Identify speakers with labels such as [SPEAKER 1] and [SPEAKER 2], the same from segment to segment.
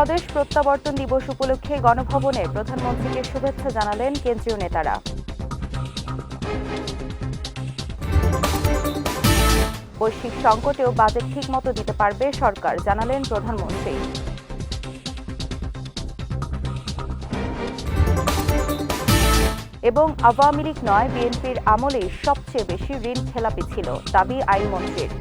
[SPEAKER 1] স্বদেশ প্রত্যাবর্তন দিবস উপলক্ষে গণভবনে প্রধানমন্ত্রীকে শুভেচ্ছা জানালেন কেন্দ্রীয় নেতারা বৈশ্বিক সংকটেও বাজেট ঠিকমতো দিতে পারবে সরকার জানালেন প্রধানমন্ত্রী এবং আওয়ামী লীগ নয় বিএনপির আমলেই সবচেয়ে বেশি ঋণ খেলাপি ছিল দাবি আইনমন্ত্রীর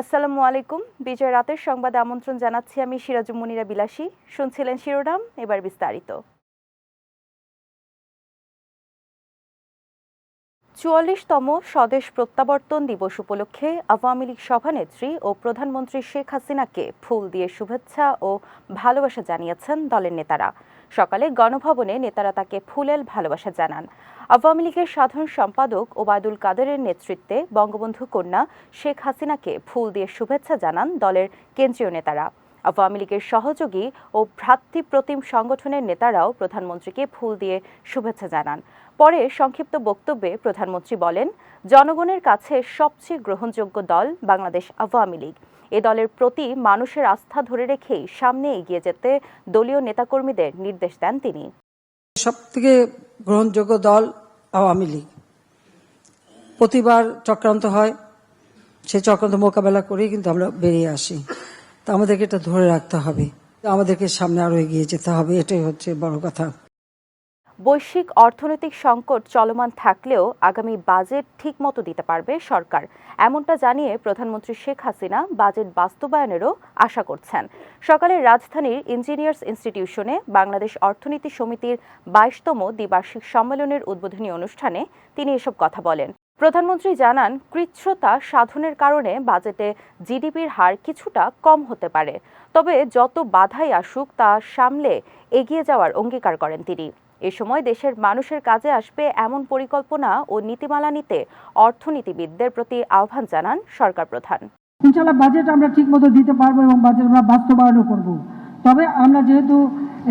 [SPEAKER 2] আসসালামু আলাইকুম বিজয় রাতের সংবাদে আমন্ত্রণ জানাচ্ছি আমি সিরাজু মুনিরা বিলাসী শুনছিলেন শিরোনাম এবার বিস্তারিত চুয়াল্লিশতম স্বদেশ প্রত্যাবর্তন দিবস উপলক্ষে আওয়ামী লীগ সভানেত্রী ও প্রধানমন্ত্রী শেখ হাসিনাকে ফুল দিয়ে শুভেচ্ছা ও ভালোবাসা জানিয়েছেন দলের নেতারা সকালে গণভবনে নেতারা তাকে ফুলেল ভালোবাসা জানান আওয়ামী লীগের সাধারণ সম্পাদক ওবায়দুল কাদেরের নেতৃত্বে বঙ্গবন্ধু কন্যা শেখ হাসিনাকে ফুল দিয়ে শুভেচ্ছা জানান দলের কেন্দ্রীয় নেতারা আওয়ামী লীগের সহযোগী ও ভ্রাতৃপ্রতিম সংগঠনের নেতারাও প্রধানমন্ত্রীকে ফুল দিয়ে শুভেচ্ছা জানান পরে সংক্ষিপ্ত বক্তব্যে প্রধানমন্ত্রী বলেন জনগণের কাছে সবচেয়ে গ্রহণযোগ্য দল বাংলাদেশ আওয়ামী লীগ এ দলের প্রতি মানুষের আস্থা ধরে রেখেই সামনে এগিয়ে যেতে দলীয় নেতাকর্মীদের নির্দেশ দেন
[SPEAKER 3] তিনি সবথেকে গ্রহণযোগ্য দল আওয়ামী লীগ প্রতিবার চক্রান্ত হয় সে চক্রান্ত মোকাবেলা করেই কিন্তু আমরা বেরিয়ে আসি তা আমাদেরকে এটা ধরে রাখতে হবে আমাদেরকে সামনে আরো এগিয়ে যেতে হবে এটাই হচ্ছে বড়
[SPEAKER 2] কথা বৈশ্বিক অর্থনৈতিক সংকট চলমান থাকলেও আগামী বাজেট ঠিকমতো দিতে পারবে সরকার এমনটা জানিয়ে প্রধানমন্ত্রী শেখ হাসিনা বাজেট বাস্তবায়নেরও আশা করছেন সকালে রাজধানীর ইঞ্জিনিয়ার্স ইনস্টিটিউশনে বাংলাদেশ অর্থনীতি সমিতির বাইশতম দ্বিবার্ষিক সম্মেলনের উদ্বোধনী অনুষ্ঠানে তিনি এসব কথা বলেন প্রধানমন্ত্রী জানান কৃচ্ছতা সাধনের কারণে বাজেটে জিডিপির হার কিছুটা কম হতে পারে তবে যত বাধাই আসুক তা সামলে এগিয়ে যাওয়ার অঙ্গীকার করেন তিনি এ সময় দেশের মানুষের কাজে আসবে এমন পরিকল্পনা ও নীতিমালা নিতে অর্থনীতিবিদদের প্রতি আহ্বান জানান সরকার প্রধান
[SPEAKER 4] ইনশাল্লাহ বাজেট আমরা ঠিকমতো দিতে পারবো এবং বাজেট আমরা বাস্তবায়নও করব তবে আমরা যেহেতু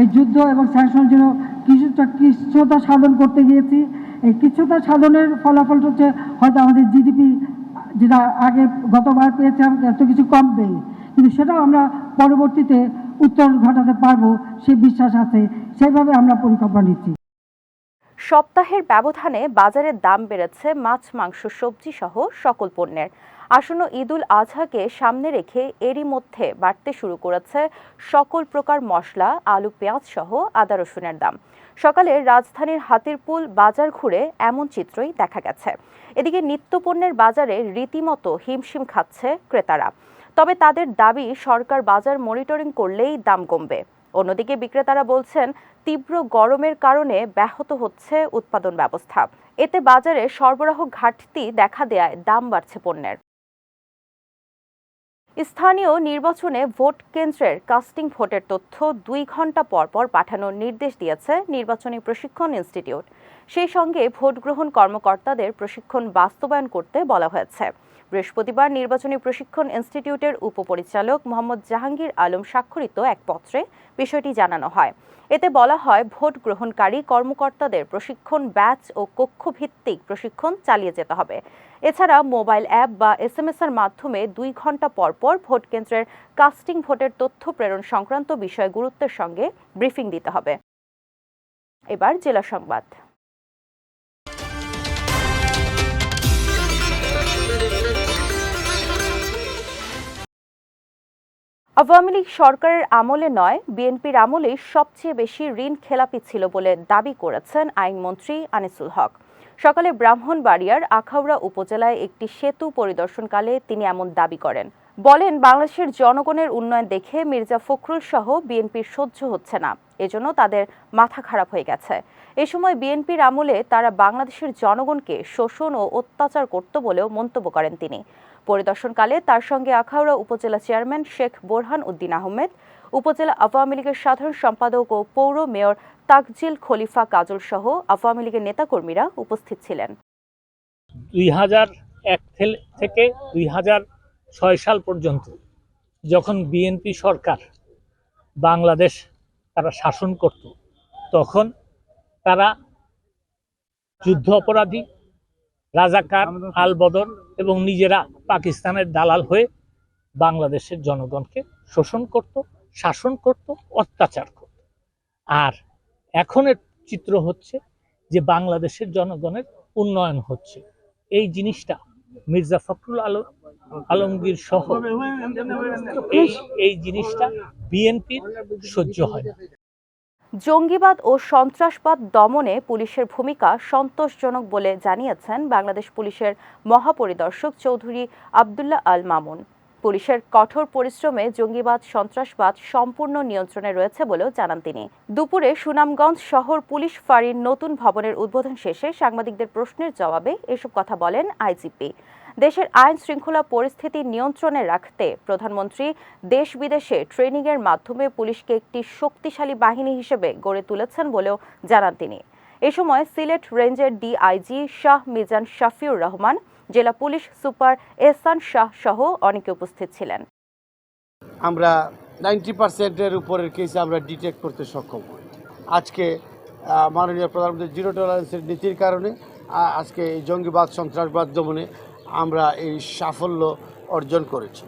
[SPEAKER 4] এই যুদ্ধ এবং স্যাংশন জন্য কিছুটা কিছুটা সাধন করতে গিয়েছি এই কিছুটা সাধনের ফলাফল হচ্ছে হয়তো আমাদের জিডিপি যেটা আগে গতবার পেয়েছিলাম এত কিছু কম পেয়ে কিন্তু সেটাও আমরা পরবর্তীতে উত্তর ঘটাতে পারবো সে বিশ্বাস আছে সেভাবে আমরা পরিকল্পনা নিচ্ছি
[SPEAKER 2] সপ্তাহের ব্যবধানে বাজারের দাম বেড়েছে মাছ মাংস সবজি সহ সকল পণ্যের আসন্ন ঈদুল আজহাকে সামনে রেখে এরই মধ্যে বাড়তে শুরু করেছে সকল প্রকার মশলা আলু পেঁয়াজ সহ আদা রসুনের দাম সকালে রাজধানীর হাতিরপুল বাজার ঘুরে এমন চিত্রই দেখা গেছে এদিকে নিত্যপণ্যের বাজারে রীতিমতো হিমশিম খাচ্ছে ক্রেতারা তবে তাদের দাবি সরকার বাজার মনিটরিং করলেই দাম কমবে অন্যদিকে বিক্রেতারা বলছেন তীব্র গরমের কারণে ব্যাহত হচ্ছে উৎপাদন ব্যবস্থা এতে বাজারে সরবরাহ ঘাটতি দেখা দেয়ায় দাম বাড়ছে পণ্যের স্থানীয় নির্বাচনে ভোট কেন্দ্রের কাস্টিং ভোটের তথ্য দুই ঘন্টা পর পর পাঠানোর নির্দেশ দিয়েছে নির্বাচনী প্রশিক্ষণ ইনস্টিটিউট সেই সঙ্গে ভোট গ্রহণ কর্মকর্তাদের প্রশিক্ষণ বাস্তবায়ন করতে বলা হয়েছে বৃহস্পতিবার নির্বাচনী প্রশিক্ষণ ইনস্টিটিউটের উপপরিচালক মোহাম্মদ জাহাঙ্গীর আলম স্বাক্ষরিত এক পত্রে বিষয়টি জানানো হয় এতে বলা হয় ভোট গ্রহণকারী কর্মকর্তাদের প্রশিক্ষণ ব্যাচ ও কক্ষভিত্তিক প্রশিক্ষণ চালিয়ে যেতে হবে এছাড়া মোবাইল অ্যাপ বা এস এম এর মাধ্যমে দুই ঘন্টা পরপর ভোট কেন্দ্রের কাস্টিং ভোটের তথ্য প্রেরণ সংক্রান্ত বিষয়ে গুরুত্বের সঙ্গে ব্রিফিং দিতে হবে এবার জেলা সংবাদ আওয়ামী লীগ সরকারের আমলে নয় বিএনপির আমলেই সবচেয়ে বেশি ঋণ খেলাপি ছিল বলে দাবি করেছেন আইনমন্ত্রী আনিসুল হক সকালে ব্রাহ্মণবাড়িয়ার আখাউড়া উপজেলায় একটি সেতু পরিদর্শনকালে তিনি এমন দাবি করেন বলেন বাংলাদেশের জনগণের উন্নয়ন দেখে মির্জা ফখরুল সহ বিএনপির সহ্য হচ্ছে না এজন্য তাদের মাথা খারাপ হয়ে গেছে এ সময় বিএনপির আমলে তারা বাংলাদেশের জনগণকে শোষণ ও অত্যাচার করত বলেও মন্তব্য করেন তিনি পরিদর্শনকালে তার সঙ্গে আখাউড়া উপজেলা চেয়ারম্যান শেখ বোরহান উদ্দিন আহমেদ উপজেলা আওয়ামী লীগের সাধারণ সম্পাদক ও পৌর মেয়র তাকজিল খলিফা কাজল সহ আওয়ামী লীগের নেতাকর্মীরা উপস্থিত ছিলেন
[SPEAKER 5] দুই হাজার এক থেকে দুই হাজার ছয় সাল পর্যন্ত যখন বিএনপি সরকার বাংলাদেশ তারা শাসন করত তখন তারা যুদ্ধ অপরাধী রাজাকার আলবদর এবং নিজেরা পাকিস্তানের দালাল হয়ে বাংলাদেশের জনগণকে শোষণ করত শাসন করত অত্যাচার করত আর এখনের চিত্র হচ্ছে যে বাংলাদেশের জনগণের উন্নয়ন হচ্ছে এই জিনিসটা মির্জা ফখরুল আলম আলমগীর সহ এই এই জিনিসটা বিএনপির সহ্য হয়
[SPEAKER 2] না জঙ্গিবাদ ও সন্ত্রাসবাদ দমনে পুলিশের ভূমিকা সন্তোষজনক বলে জানিয়েছেন বাংলাদেশ পুলিশের মহাপরিদর্শক চৌধুরী আবদুল্লাহ আল মামুন পুলিশের কঠোর পরিশ্রমে জঙ্গিবাদ সন্ত্রাসবাদ সম্পূর্ণ নিয়ন্ত্রণে রয়েছে বলেও জানান তিনি দুপুরে সুনামগঞ্জ শহর পুলিশ ফাঁড়ির নতুন ভবনের উদ্বোধন শেষে সাংবাদিকদের প্রশ্নের জবাবে এসব কথা বলেন আইজিপি দেশের আইন শৃঙ্খলা পরিস্থিতি নিয়ন্ত্রণে রাখতে প্রধানমন্ত্রী দেশ বিদেশে ট্রেনিংয়ের মাধ্যমে পুলিশকে একটি শক্তিশালী বাহিনী হিসেবে গড়ে তুলেছেন বলেও জানান তিনি এ সময় সিলেট রেঞ্জের ডিআইজি শাহ মিজান শাফিউর রহমান জেলা পুলিশ সুপার এহসান শাহ সহ অনেকে উপস্থিত ছিলেন
[SPEAKER 6] আমরা নাইনটি পার্সেন্টের উপরের কেস আমরা ডিটেক্ট করতে সক্ষম হই আজকে মাননীয় প্রধানমন্ত্রী জিরো টলারেন্সের নীতির কারণে আজকে জঙ্গিবাদ সন্ত্রাসবাদ দমনে আমরা এই সাফল্য অর্জন করেছি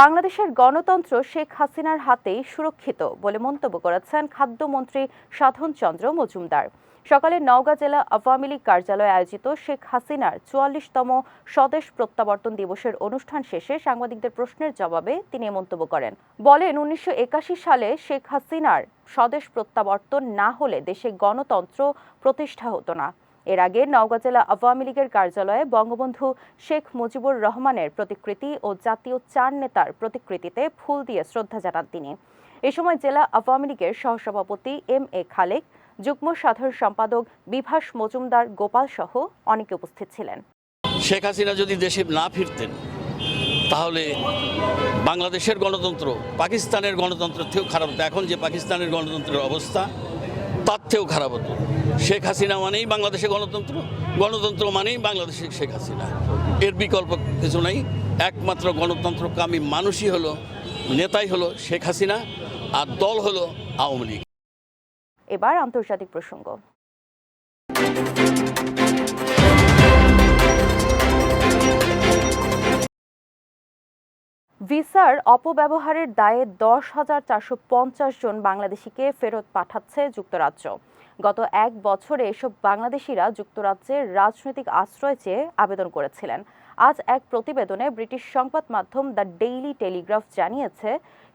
[SPEAKER 2] বাংলাদেশের গণতন্ত্র শেখ হাসিনার হাতেই সুরক্ষিত বলে মন্তব্য করেছেন খাদ্যমন্ত্রী সাধন চন্দ্র মজুমদার সকালে নওগাঁ জেলা আওয়ামী লীগ কার্যালয়ে আয়োজিত শেখ হাসিনার চুয়াল্লিশতম স্বদেশ প্রত্যাবর্তন দিবসের অনুষ্ঠান শেষে সাংবাদিকদের প্রশ্নের জবাবে তিনি মন্তব্য করেন বলেন উনিশশো সালে শেখ হাসিনার স্বদেশ প্রত্যাবর্তন না হলে দেশে গণতন্ত্র প্রতিষ্ঠা হতো না এর আগে নওগাঁ জেলা আওয়ামী লীগের কার্যালয়ে বঙ্গবন্ধু শেখ মুজিবুর রহমানের প্রতিকৃতি ও জাতীয় চার নেতার প্রতিকৃতিতে ফুল দিয়ে শ্রদ্ধা জানান তিনি এ সময় জেলা আওয়ামী লীগের সহসভাপতি এম এ খালেক যুগ্ম সাধারণ সম্পাদক বিভাস মজুমদার গোপাল সহ অনেকে উপস্থিত ছিলেন
[SPEAKER 7] শেখ হাসিনা যদি দেশে না ফিরতেন তাহলে বাংলাদেশের গণতন্ত্র পাকিস্তানের গণতন্ত্র থেকেও খারাপ এখন যে পাকিস্তানের গণতন্ত্রের অবস্থা তার থেকেও খারাপ হতো শেখ হাসিনা মানেই বাংলাদেশে গণতন্ত্র গণতন্ত্র মানেই বাংলাদেশে শেখ হাসিনা এর বিকল্প কিছু নাই একমাত্র গণতন্ত্রকামী মানুষই হলো নেতাই হলো শেখ হাসিনা আর দল হলো আওয়ামী লীগ
[SPEAKER 2] এবার আন্তর্জাতিক প্রসঙ্গ ভিসার অপব্যবহারের দায়ে দশ হাজার চারশো পঞ্চাশ জন বাংলাদেশিকে ফেরত পাঠাচ্ছে যুক্তরাজ্য গত এক বছরে এসব বাংলাদেশিরা যুক্তরাজ্যের রাজনৈতিক আশ্রয় চেয়ে আবেদন করেছিলেন আজ এক প্রতিবেদনে ব্রিটিশ সংবাদ মাধ্যম দ্য ডেইলি টেলিগ্রাফ জানিয়েছে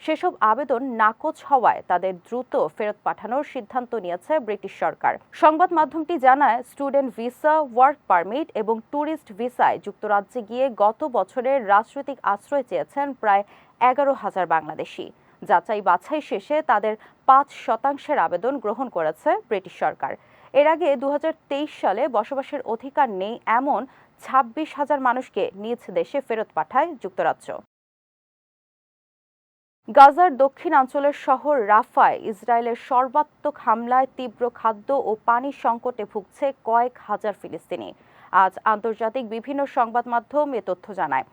[SPEAKER 2] সেসব আবেদন নাকচ হওয়ায় তাদের দ্রুত ফেরত পাঠানোর সিদ্ধান্ত নিয়েছে ব্রিটিশ সরকার সংবাদ মাধ্যমটি জানায় স্টুডেন্ট ভিসা ওয়ার্ক পারমিট এবং ট্যুরিস্ট ভিসায় যুক্তরাজ্যে গিয়ে গত বছরের রাজনৈতিক আশ্রয় চেয়েছেন প্রায় এগারো হাজার বাংলাদেশি যাচাই বাছাই শেষে তাদের পাঁচ শতাংশের আবেদন গ্রহণ করেছে ব্রিটিশ সরকার এর আগে দু সালে বসবাসের অধিকার নেই এমন ছাব্বিশ হাজার মানুষকে নিজ দেশে ফেরত পাঠায় যুক্তরাজ্য গাজার দক্ষিণাঞ্চলের শহর রাফায় ইসরায়েলের সর্বাত্মক হামলায় তীব্র খাদ্য ও পানি সংকটে ভুগছে কয়েক হাজার ফিলিস্তিনি আজ আন্তর্জাতিক বিভিন্ন সংবাদ মাধ্যম এ তথ্য জানায়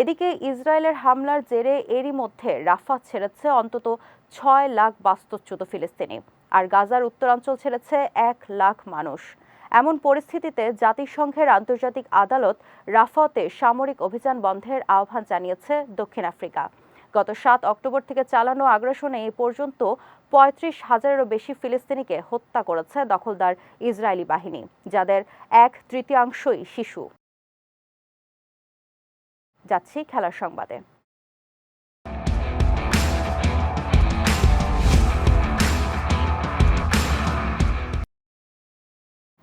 [SPEAKER 2] এদিকে ইসরায়েলের হামলার জেরে এরই মধ্যে রাফা ছেড়েছে অন্তত ছয় লাখ বাস্তুচ্যুত ফিলিস্তিনি আর গাজার উত্তরাঞ্চল ছেড়েছে এক লাখ মানুষ এমন পরিস্থিতিতে জাতিসংঘের আন্তর্জাতিক আদালত রাফাতে সামরিক অভিযান বন্ধের আহ্বান জানিয়েছে দক্ষিণ আফ্রিকা গত সাত অক্টোবর থেকে চালানো আগ্রাসনে এ পর্যন্ত পঁয়ত্রিশ হাজারেরও বেশি ফিলিস্তিনিকে হত্যা করেছে দখলদার ইসরায়েলি বাহিনী যাদের এক তৃতীয়াংশই শিশু যাচ্ছি খেলার সংবাদে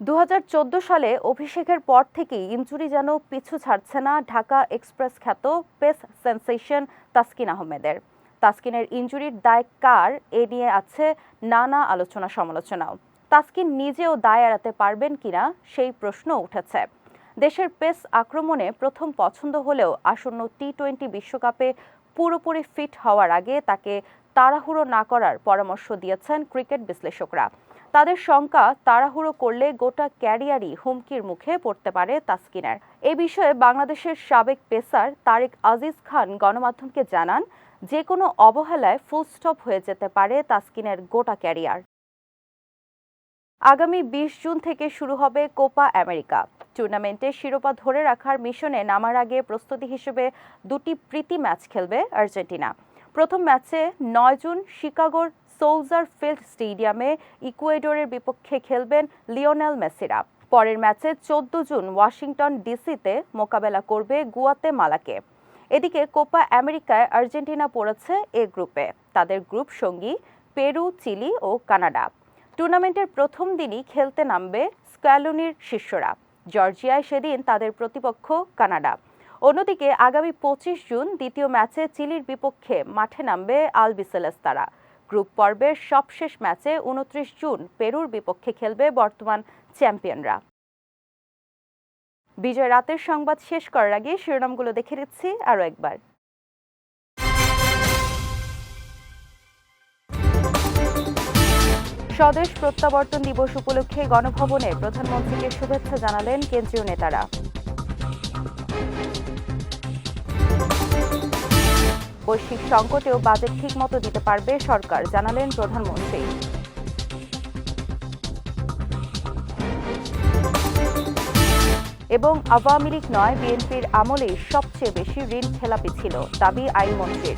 [SPEAKER 2] দু সালে অভিষেকের পর থেকেই ইঞ্জুরি যেন পিছু ছাড়ছে না ঢাকা এক্সপ্রেস খ্যাত পেস সেন্সেশন তাসকিন আহমেদের তাসকিনের ইঞ্জুরির দায় কার এ নিয়ে আছে নানা আলোচনা সমালোচনাও তাসকিন নিজেও দায় এড়াতে পারবেন কিনা সেই প্রশ্ন উঠেছে দেশের পেস আক্রমণে প্রথম পছন্দ হলেও আসন্ন টি টোয়েন্টি বিশ্বকাপে পুরোপুরি ফিট হওয়ার আগে তাকে তাড়াহুড়ো না করার পরামর্শ দিয়েছেন ক্রিকেট বিশ্লেষকরা তাদের শঙ্কা তাড়াহুড়ো করলে গোটা ক্যারিয়ারই হুমকির মুখে পড়তে পারে তাসকিনের এ বিষয়ে বাংলাদেশের সাবেক পেসার তারেক আজিজ খান গণমাধ্যমকে জানান যে কোনো অবহেলায় ফুলস্টপ হয়ে যেতে পারে তাসকিনের গোটা ক্যারিয়ার আগামী বিশ জুন থেকে শুরু হবে কোপা আমেরিকা টুর্নামেন্টে শিরোপা ধরে রাখার মিশনে নামার আগে প্রস্তুতি হিসেবে দুটি প্রীতি ম্যাচ খেলবে আর্জেন্টিনা প্রথম ম্যাচে নয় জুন শিকাগোর সোলজার ফিল্ড স্টেডিয়ামে ইকুয়েডরের বিপক্ষে খেলবেন লিওনেল মেসিরা পরের ম্যাচে চোদ্দ জুন ওয়াশিংটন ডিসিতে মোকাবেলা করবে গুয়াতে মালাকে এদিকে কোপা আমেরিকায় আর্জেন্টিনা পড়েছে এ গ্রুপে তাদের গ্রুপ সঙ্গী পেরু চিলি ও কানাডা টুর্নামেন্টের প্রথম দিনই খেলতে নামবে স্কালুনির শিষ্যরা জর্জিয়ায় সেদিন তাদের প্রতিপক্ষ কানাডা অন্যদিকে আগামী পঁচিশ জুন দ্বিতীয় ম্যাচে চিলির বিপক্ষে মাঠে নামবে আলবিসেলেস তারা গ্রুপ পর্বের সবশেষ ম্যাচে উনত্রিশ জুন পেরুর বিপক্ষে খেলবে বর্তমান চ্যাম্পিয়নরা বিজয় রাতের সংবাদ শেষ করার আগে শিরোনামগুলো দেখে নিচ্ছি আরও একবার স্বদেশ প্রত্যাবর্তন দিবস উপলক্ষে গণভবনে প্রধানমন্ত্রীকে শুভেচ্ছা জানালেন কেন্দ্রীয় নেতারা বৈশ্বিক সংকটেও বাজেট ঠিকমতো দিতে পারবে সরকার জানালেন প্রধানমন্ত্রী এবং আওয়ামী লীগ নয় বিএনপির আমলেই সবচেয়ে বেশি ঋণ খেলাপি ছিল দাবি আইনমন্ত্রীর